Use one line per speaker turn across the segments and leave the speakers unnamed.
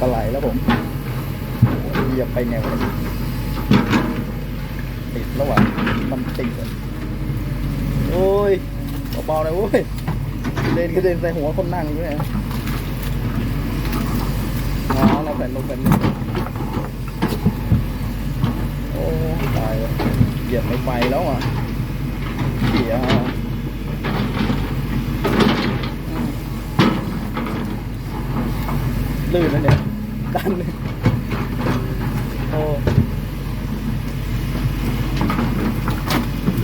ปลาไหลแล้วผมเหยียบไปแนวติดแล้วว่ะมันติดอะโอ้ยเบาๆเลยโว้ยเด็นกระเด็นใส่หัวคนนั่งด้วยนะน้องเราแผ่นลงแผ่นโอ้ตายเหยียบไม่ไปแล้วอะเสียลื่นแล้วเนี่ย ดันเลยโอ้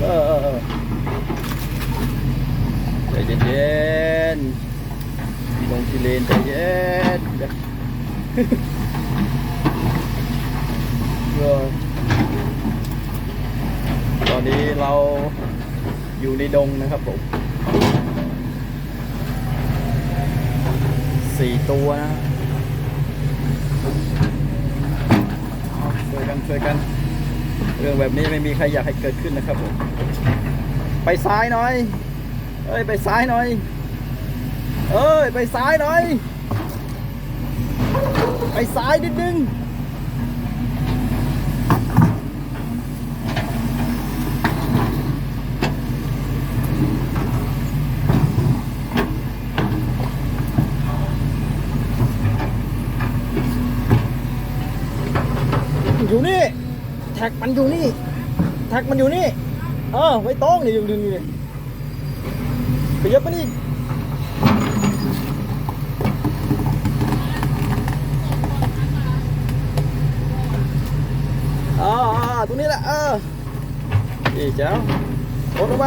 เออเออใจเย็นๆลงทีเลนใจเย็นเดี๋ยวเออตอนนี้เราอยู่ในดงนะครับผมสี่ตัวนะเอา ช่วยกัน เรื่องแบบนี้ไม่มีใครอยากให้เกิดขึ้นนะครับผมไปซ้ายหน่อย เอ้ยไปซ้ายหน่อย เอ้ยไปซ้ายหน่อย ไปซ้ายนิดนึง อยู่นี่ แท็กมันอยู่นี่ แท็กมันอยู่นี่ เออไม่ต้องนี่ยอยู่นี่นี่ขยับมานี่อ่าอ่าตรงนี้แหละเออดีเจ้าโอนลงไป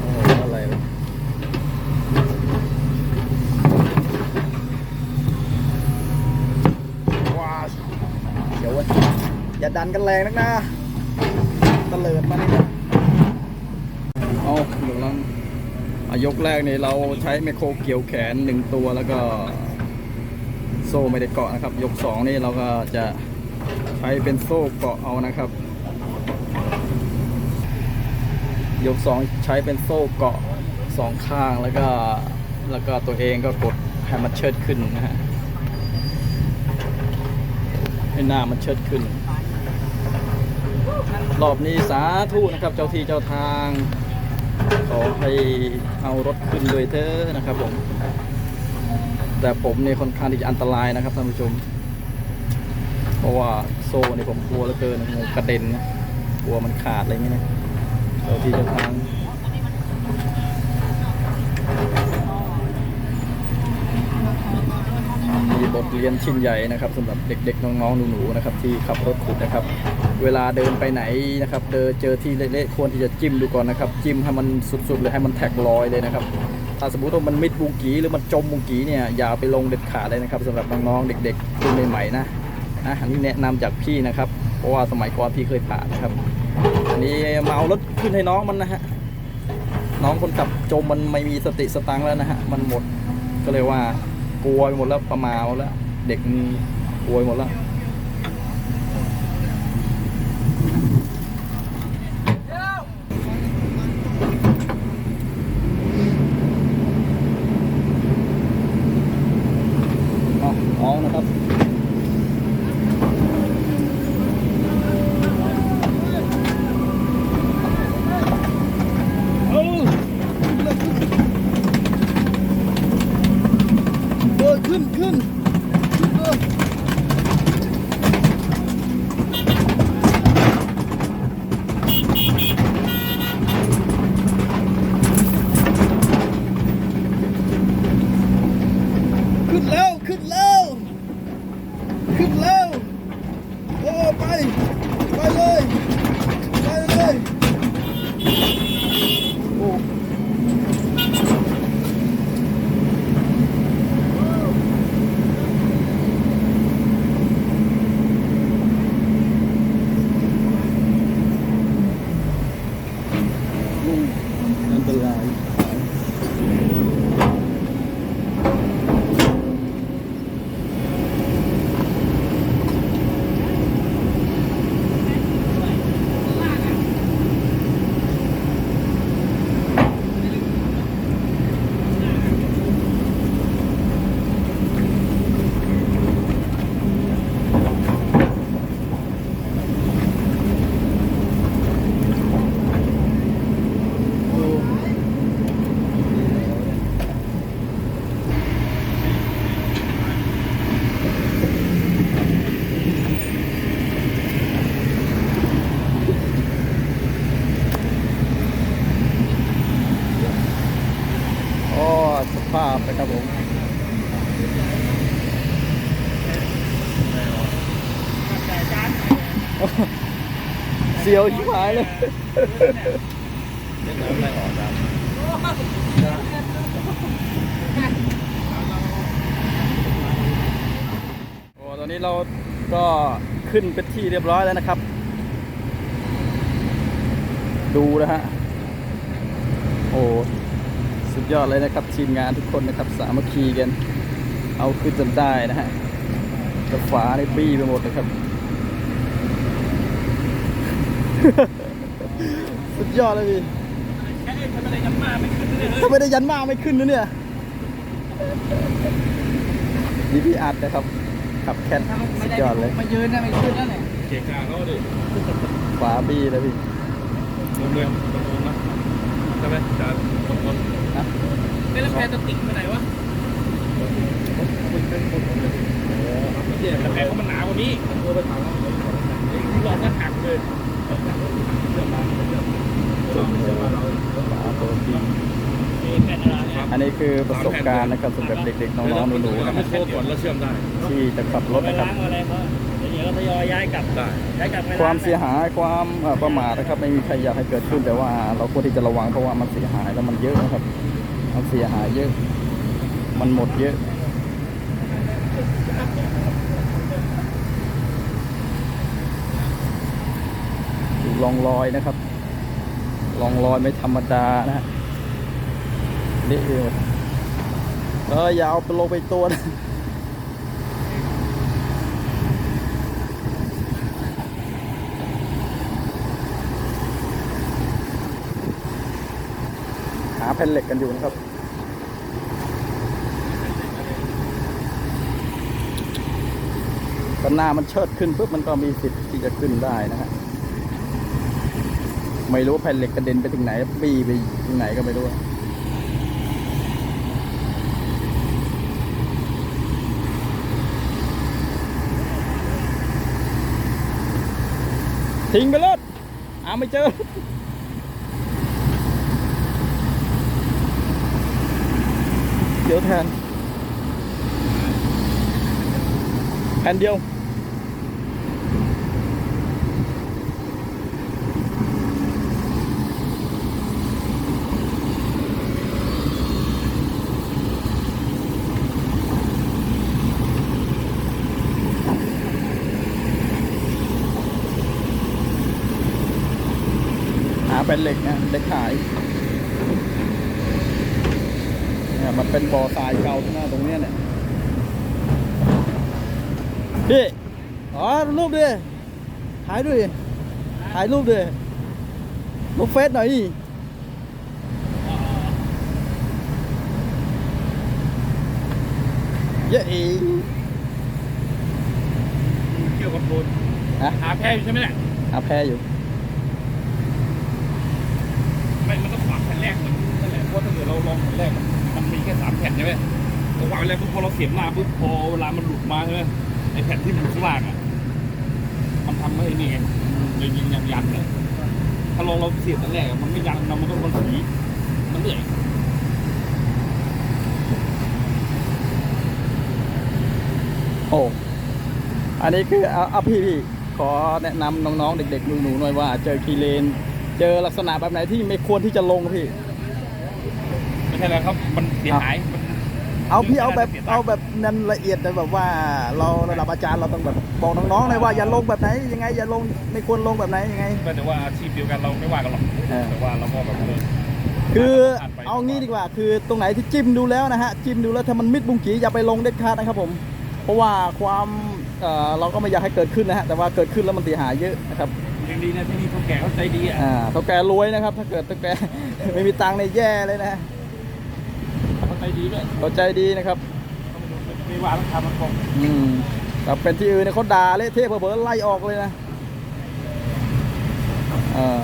โอ้โหอะไรวะ ว้าวเดี๋ยวเว้ยอย่าดัน กันแรงนักนะตะเลิดมานี่นะเอาหนึ่งลังยกแรกนี่เราใช้ไมโครเกี่ยวแขนหนึ่งตัวแล้วก็โซ่ไม่ได้เกาะนะครับ ยกสองนี่เราก็จะใช้เป็นโซ่เกาะเอานะครับ ยกสองใช้เป็นโซ่เกาะสองข้างแล้วก็แล้วก็ตัวเองก็กดให้มันเชิดขึ้นนะฮะให้หน้ามันเชิดขึ้น รอบนี้สาธุนะครับ เจ้าที่เจ้าทางขอให้เอารถขึ้นด้วยเถอะนะครับผม แต่ผมเนี่ยค่อนข้างที่จะอันตรายนะครับท่านผู้ชม เพราะว่าโซ่เนี่ยผมกลัวเหลือเกินงูกระเด็นนะกลัวมันขาดอะไรเงี้ยนะเจ้าที่เจ้าทางมีบทเรียนชิ้นใหญ่นะครับสำหรับเด็กๆน้องๆหนูๆนะครับ ที่ขับรถขุดนะครับ เวลาเดินไปไหนนะครับ เดินเจอที่เละๆควรที่จะจิ้มดูก่อนนะครับ จิ้มให้มันสุดๆเลยให้มันแท็กลอยเลยนะครับ ถ้าสมมติว่ามันมิดบุงกีหรือมันจมบุงกีเนี่ยอย่าไปลงเด็ดขาดเลยนะครับสำหรับน้องๆเด็กๆรุ่นใหม่ๆนะนะอันนี้แนะนำจากพี่นะครับ เพราะว่าสมัยก่อนพี่เคยผ่านนะครับ อันนี้มาเอารถขึ้นให้น้องมันนะฮะน้องคนขับจมมันไม่มีสติสตังค์แล้วนะฮะมันหมดก็เลยว่ากลัวไปหมดแล้วประมาหมดแล้วเด็กมันกลัวไปหมดแล้ว ครับผมเสียวชิบหายเลย
เล่นน้ำไรออกครับ
โอ้ตอนนี้เราก็ขึ้นเป็นที่เรียบร้อยแล้วนะครับ ดูนะฮะโอ้ สุดยอดเลยนะครับ ทีมงานทุกคนนะครับ สามัคคีกัน เอาขึ้นจนได้นะฮะกระฝาในบี้ไปหมดนะครับ สุดยอดเลยพี่ถ้าไม่ได้ยันมาไม่ขึ้นนะเนี่ยนี่พี่อัดนะครับขับแคนสุดยอดเลย
มายืนนะไม่ขึ้นแล้วเนี่ย
เกะกาเขาดิ
ฝาบี้เลยพี่
ลงเรือตรงนู้นนะ ใช่ไหมจานตรงนู้น
นะ
ไม่แล้วแพรจะติ่งไปไหนวะ
เนี่ยแต่แผลเขามันหนากว่านี้ตัวไปถามที่ลองก็หักเลย
ฝาตัวบี้
มีแผ่นอะไรเนี่ย
อันนี้คือประสบการณ์นะครับสำหรับเด็กๆน้องๆหนูๆนะ
ไม่
ฮะ
โค้ก่อนแล้วเชื่อมได้
ที่จะขับรถ
ไป
นะครับ
ยวก็ทยอยย้ายกลับ
ได้
ย้ายกลับไปล้ง
ความเสียหายความเอ่อประมาทนะครับ ไม่มีใครอยากให้เกิดขึ้นแต่ว่าเราควรที่จะระวังเพราะว่ามันเสียหายแล้วมันเยอะนะครับ มันเสียหายเยอะ มันหมดเยอะ ดูลองรอยนะครับ ลองรอยไม่ธรรมดานะฮะเละไปหมดเอออย่าเอาไปลงไปตัวนะ แผ่นเหล็กกันอยู่นะครับตอนหน้ามันเชิดขึ้นปุ๊บมันก็มีสิทธิ์ที่จะขึ้นได้นะฮะไม่รู้ว่าแผ่นเหล็กกระเด็นไปถึงไหนปีไปถึงไหนก็ไม่รู้ทิ้งไปเลยหาไม่เจอ เดี๋ยวแทนแผ่นเดียวหาเป็นเหล็กนะเหล็กขายเนี่ย มันเป็นบ่อทรายเก่าที่หน้าตรงเนี้ยเนี่ยพี่อ๋อรูปดิถ่ายด้วยดิถ่ายรูปดิลงเฟซหน่อยดิเย้อี
เกี่ยวกับโดน
ฮะ
หาแพ้อยู่ใช่ไหมเนี่ย
อาแพ้อยู่
เราวางแผ่นแรกปุ๊บพอเราเสียบหน้าปุ๊บพอเวลามันหลุดมาใช่ไหมไอ้แผ่นที่มันอยู่ข้างล่างอะมันทำให้นี่ไงเลยยิงยันยันเลยถ้าลองเราเสียบตั้งแรกอะมันไม่ยันนะมันก็มันสีมันเหนื่อย
โอ้อันนี้คือเอาเอาพี่พี่ขอแนะนำน้องๆเด็กๆหนูๆหน่อยว่า เจอคีเลน เจอลักษณะแบบไหนที่ไม่ควรที่จะลงพี่
ไม่ใช่แล้วครับ มันเสียหายมัน
เอาพี่เอาแบบ
เสียตังค์
เอาแบบนันละเอียดเลยแบบว่าเราระดับอาจารย์เราต้องแบบบอกน้องๆเลยว่าอย่าลงแบบไหนยังไงอย่าลงไม่ควรลงแบบไหนยังไง
ก็แต่ว่าอาชีพเดียวกันเราไม่ว่ากันหรอก
เออ
แต่ว่าเราก็แบบเออ
คือ
ผ่านไป
เอางี้ดีกว่า คือตรงไหนที่จิ้มดูแล้วนะฮะจิ้มดูแล้วถ้ามันมิดบุงกีอย่าไปลงเด็ดขาดนะครับผม เพราะว่าความเอ่อเราก็ไม่อยากให้เกิดขึ้นนะฮะแต่ว่าเกิดขึ้นแล้วมันเสียหายเยอะนะครับ
ยังดีนะที่นี่เขาแก่เขาใจดีอะ
อ่าเท่าแกรวยนะครับ ถ้าเกิดเท่าแกไม่มีตังค์ในยแย่เลยนะ
เขาใจ ดีด้วย
เขาใจดีนะครับ
ไม่ว่าต้องทำมันบอก
อืมแต่เป็นที่อื่นเนี่ยเขาด่าเละเทะเผลอๆไล่ออกเลยนะเออ